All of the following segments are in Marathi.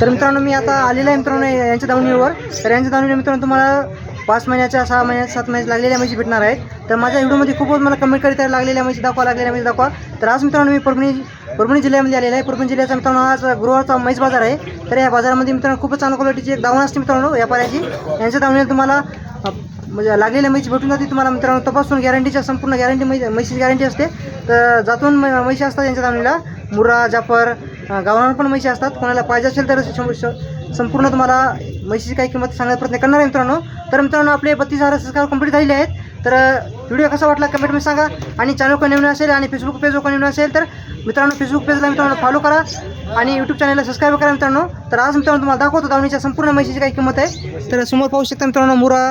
तर मित्रांनो मी आता आलेला आहे मित्रांनो यांच्या दावणीवर. तर यांच्या दावणीवर मित्रांनो तुम्हाला पाच महिन्याच्या सहा महिन्याच्या सात महिन्याच्या लागलेल्या म्हशी भेटणार आहेत. तर माझ्या व्हिडिओमध्ये खूपच मला कमेंट करीत आहे लागलेल्या म्हशी दाखवा लागलेल्या म्हशी दाखवा. तर आज मित्रांनो मी परभणी परभणी जिल्ह्यामध्ये आलेला आहे. परभणी जिल्ह्याचा मित्रांनो आज गुरुवारचा म्हैस बाजार आहे. तर या बाजारामध्ये मित्रांनो खूपच चांगल्या क्वालिटीची एक दावण असते मित्रांनो व्यापाऱ्याची. यांच्या दावणीला तुम्हाला म्हणजे लागलेल्या म्हैस भेटून जाते तुम्हाला मित्रांनो तपासून गॅरंटीच्या संपूर्ण गॅरंटी म्हैसीची गॅरंटी असते. तर जातून म- म्हशी असतात यांच्या दावणीला. मुरा जाफर गावरान पण म्हशी असतात. कोणाला पाहिजे असेल तर संपूर्ण तुम्हाला म्हशीची काही किंमत सांगण्याचा प्रयत्न करणार आहे मित्रांनो. तर मित्रांनो आपले बत्तीस हजार संस्कार कंप्लीट झालेले आहेत. तर व्हिडिओ कसा वाटला कमेंटमध्ये सांगा. आणि चॅनल कोण नवीन असेल आणि फेसबुक पेज कोण नवीन असेल तर मित्रांनो फेसबुक पेजला मित्रांनो फॉलो करा. आणि यूट्यूब चॅनलला सबस्क्राईब करा मित्रांनो. तर आज मित्रांनो तुम्हाला दाखवतो दावणीच्या संपूर्ण म्हशीची काही किंमत आहे. तर समोर पाहू शकता मित्रांनो मुरा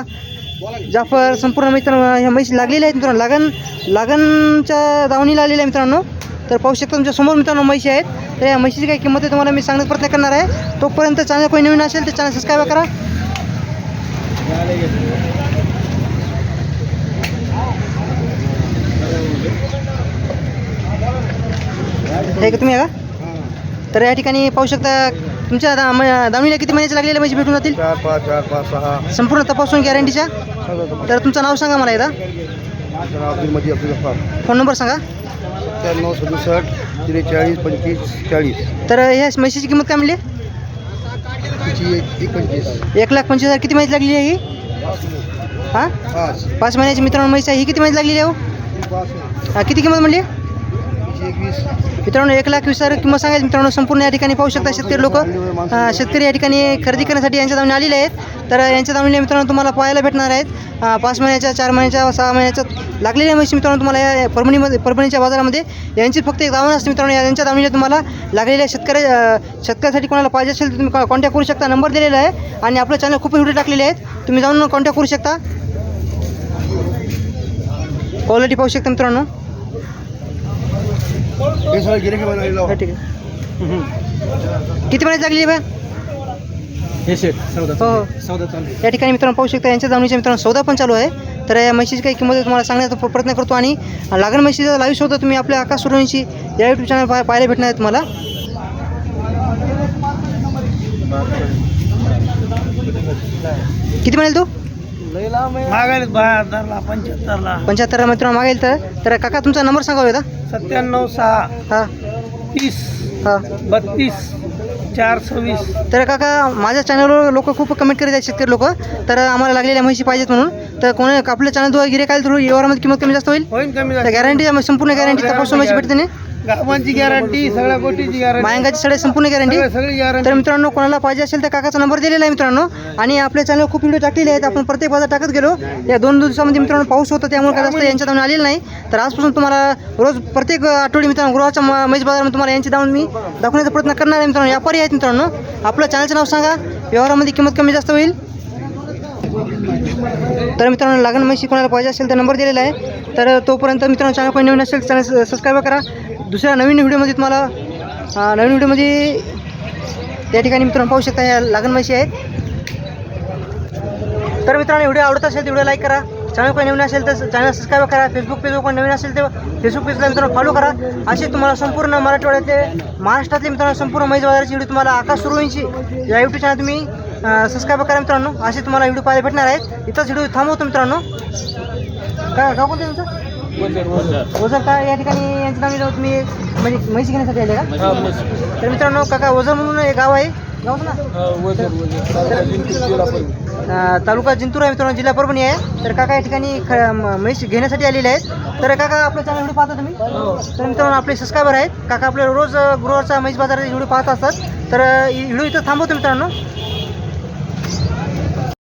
जाफर संपूर्ण मित्रांनो ह्या म्हशी लागलेल्या आहेत मित्रांनो. लागण लागणच्या दावणीला आलेल्या आहे मित्रांनो. तर पाहू शकता तुमच्यासमोर मित्रांनो म्हशी आहेत. तर या म्हशीची काही किंमत आहे तुम्हाला मी सांगण्याचा प्रयत्न करणार आहे. तोपर्यंत चॅनल कोणी नवीन असेल तर चॅनल सबस्क्राईब करा. हे का तुम्ही का? तर या ठिकाणी पाहू शकता तुमच्या दा- म- दावणीला किती महिन्याचे लागलेल्या म्हशी भेटून जातील? चार पाच चार पाच सहा. संपूर्ण तपासून गॅरंटीच्या तर तुमचं नाव सांगा मला एकदा. अब्दुल मजीद अब्दुल गफ्फार. फोन नंबर सांगा. सत्त्याण्णव सदुसष्ट त्रेचाळीस पंचवीस चाळीस. तर ह्या म्हशीची किंमत काय म्हणली? तिची एक एक पंचवीस एक लाख पंचवीस हजार किती महिन्याची लागलेली आहे ही? हां? पाच. पाच महिन्याची मित्रांनो म्हैस आहे ही किती महिन्याची लागलेली आहे हो? पाच. हा, किती किंमत म्हणली? मित्रांनो एक लाख वीस हजार किंमत सांगायची मित्रांनो संपूर्ण या ठिकाणी पाहू शकता शेतकरी लोक. शेतकरी या ठिकाणी खरेदी करण्यासाठी यांच्या दावणी आलेले आहेत. तर यांच्या दावणीला मित्रांनो तुम्हाला पाहायला भेटणार आहेत. पाच महिन्याच्या चार महिन्याच्या सहा महिन्याच्या लागलेल्या म्हशी मित्रांनो तुम्हाला या परभणीमध्ये परभणीच्या बाजारामध्ये यांची फक्त एक दावण असते मित्रांनो. यांच्या दावणीला तुम्हाला लागलेल्या शेतकरी शेतकऱ्यासाठी कोणाला पाहिजे असेल तर तुम्ही कॉन्टॅक्ट करू शकता. नंबर दिलेला आहे आणि आपलं चॅनल खूप व्हिडिओ टाकलेले आहेत. तुम्ही जाऊन कॉन्टॅक्ट करू शकता. क्वालिटी पाहू शकता मित्रांनो. हे सगळं गिरे हा, ठीक आहे. किती महिन्यात लागली बा? हे हो हो. चौदा चालू या ठिकाणी मित्रांनो पाहू शकता यांच्या दावणीच्या मित्रांनो सौदा पण चालू आहे. तर या म्हशीची काही किंमत आहे तुम्हाला सांगण्याचा प्रयत्न करतो आणि लागण म्हशीचा लाईव्ह शोधा तुम्ही आपल्या आकाश सुरवणीची या यूट्यूब चॅनल पाह पाहायला भेटणार आहे तुम्हाला. किती म्हणाल तू? मागायला बहात्तरला पंच्याहत्तरला. पंच्याहत्तर मित्रांनो मागेल तर? तर काका तुमचा नंबर सांगावा होता सत्त्याण्णव सहा हां. तीस हां. बत्तीस चार सव्वीस. तर काका माझ्या चॅनलवर लोक खूप कमेंट करीत आहेत शेतकरी लोक. तर आम्हाला लागलेल्या म्हशी पाहिजेत म्हणून. तर कोणी आपल्या चॅनलद्वारे गिरे काय थोडं व्यवहारामध्ये किंमत कमी जास्त होईल. होईल कमी तर गॅरंटी संपूर्ण गॅरंटी तपासून म्हशी भेटते ना? गावांची गॅरंटी सगळ्या गोष्टीची गॅरंटी मायंगाची सगळे संपूर्ण गॅरंटी सगळी गॅरंटी तर मित्रांनो कोणाला पाहिजे असेल तर काकाचा नंबर दिलेला आहे मित्रांनो. आणि आपल्या चॅनल खूप व्हिडिओ टाकलेले आहेत. आपण प्रत्येक बाजार टाकत गेलो. या दोन दिवसामध्ये मित्रांनो पाऊस होता त्यामुळे काय जास्त यांच्या दावून आलेलं नाही. तर आजपासून तुम्हाला रोज प्रत्येक आठवडी मित्रांनो गुरुवारच्या म- म्हैस बाजारामध्ये तुम्हाला यांची दावून मी दाखवण्याचा प्रयत्न करणार आहे मित्रांनो. व्यापारी आहेत मित्रांनो. आपलं चॅनलचं नाव सांगा. व्यवहारामध्ये किंमत कमी जास्त होईल. तर मित्रांनो लागण म्हशी कोणाला पाहिजे असेल तर नंबर दिलेला आहे. तर तोपर्यंत मित्रांनो चॅनल कोणी नवीन असेल चॅनल सबस्क्राईब करा. दुसऱ्या नवीन व्हिडिओमध्ये तुम्हाला नवीन व्हिडिओमध्ये त्या ठिकाणी मित्रांनो पाहू शकता या लागण म्हशी आहेत. तर मित्रांनो व्हिडिओ आवडत असेल तर व्हिडिओ लाईक करा. चॅनल काही नवीन असेल तर चॅनल सबस्क्राईब करा. फेसबुक पेजवर कोणी नवीन असेल तर फेसबुक पेजला मित्रांनो फॉलो करा. असे तुम्हाला संपूर्ण मराठवाड्यातले महाराष्ट्रातले मित्रांनो संपूर्ण म्हैस बाजाराची व्हिडिओ तुम्हाला आकाश सुरुवांची या यूट्यूब चॅनल तुम्ही सबस्क्राईब करा मित्रांनो. असे तुम्हाला व्हिडिओ पाहायला भेटणार आहेत. इथंच व्हिडिओ थांबवतो मित्रांनो. काय का कोणतं तुमचं? ओझर का या ठिकाणी यांच्या नावी जाऊ तुम्ही म्हणजे म्हैशी घेण्यासाठी आले का? तर मित्रांनो काका ओझर म्हणून एक गाव आहे. ना तालुका जिंतूर आहे मित्रांनो जिल्हा परभणी आहे. तर काका या ठिकाणी म्हैस घेण्यासाठी आलेले आहेत. तर काका आपलं चॅनल व्हिडिओ पाहता तुम्ही? तर मित्रांनो आपले सबस्क्रायबर आहेत. काका आपले रोज गुरुवारचा म्हैस बाजार व्हिडिओ पाहत असतात. तर ही व्हिडिओ इथं थांबवतो मित्रांनो.